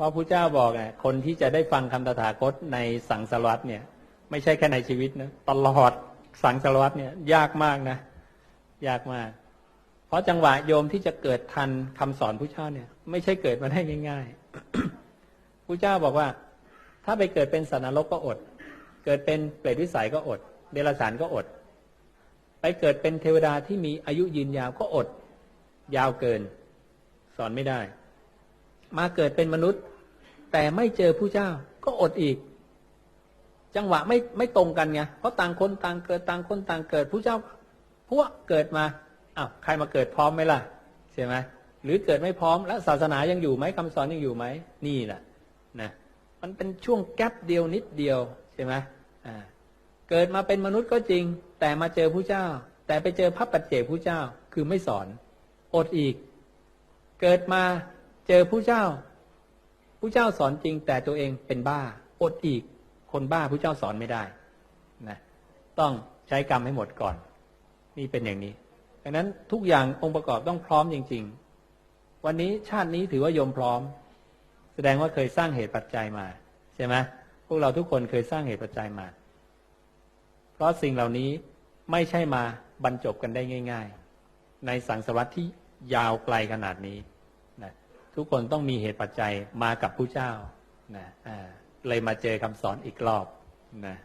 พราะพระเจ้าบอกไงคนที่จะได้ฟังคำตถาคตในสังสารวัตเนี่ย ไม่ใช่แค่ในชีวิตนะตลอดสังสารวัตเนี่ย ยากมากนะยากมาก เพราะจังหวะโยมที่จะเกิดทันคำสอนพระเจ้าเนี่ย ไม่ใช่เกิดมาได้ง่ายๆพระเจ้าบอกว่า ถ้าไปเกิดเป็นสัตว์นรกก็อด เกิดเป็นเปรตวิสัยก็อด เดรัจฉานก็อด ไปเกิดเป็นเทวดาที่มีอายุยืนยาวก็อด ยาวเกิน สอนไม่ได้ มาเกิดเป็นมนุษย์ แต่ไม่เจอผู้เจ้า ก็อดอีก จังหวะไม่ไม่ตรงกันไงเพราะต่างคนต่างเกิดต่างคนต่างเกิดผู้เจ้าพวกเกิดมาอ้าวใครมาเกิดพร้อมไหมล่ะใช่ไหมหรือเกิดไม่พร้อมแล้วศาสนายังอยู่ไหมคำสอนยังอยู่ไหมนี่แหละนะมันเป็นช่วงแกลบเดียวนิดเดียวใช่ไหมอ่าเกิดมาเป็นมนุษย์ก็จริง แต่มาเจอผู้เจ้า แต่ไปเจอพระปัจเจกผู้เจ้าคือไม่สอน อดอีก เกิดมา เจอผู้เจ้าผู้เจ้าสอนจริงแต่ตัวเองเป็นบ้าอดอีกคนบ้าผู้เจ้าสอนไม่ได้นะต้องใช้กรรมให้หมดก่อน นี่เป็นอย่างนี้ดังนั้นทุกอย่างองค์ประกอบต้องพร้อมจริง ๆ วันนี้ชาตินี้ถือว่าโยมพร้อม แสดงว่าเคยสร้างเหตุปัจจัยมา ใช่ไหมพวกเราทุกคนเคยสร้างเหตุปัจจัยมา เพราะสิ่งเหล่านี้ไม่ใช่มาบรรจบกันได้ง่าย ๆ ในสังสารวัตที่ยาวไกลขนาดนี้ ทุกคนต้องมีเหตุปัจจัยมากับผู้เจ้านะเลยมาเจอคำสอนอีกรอบนะ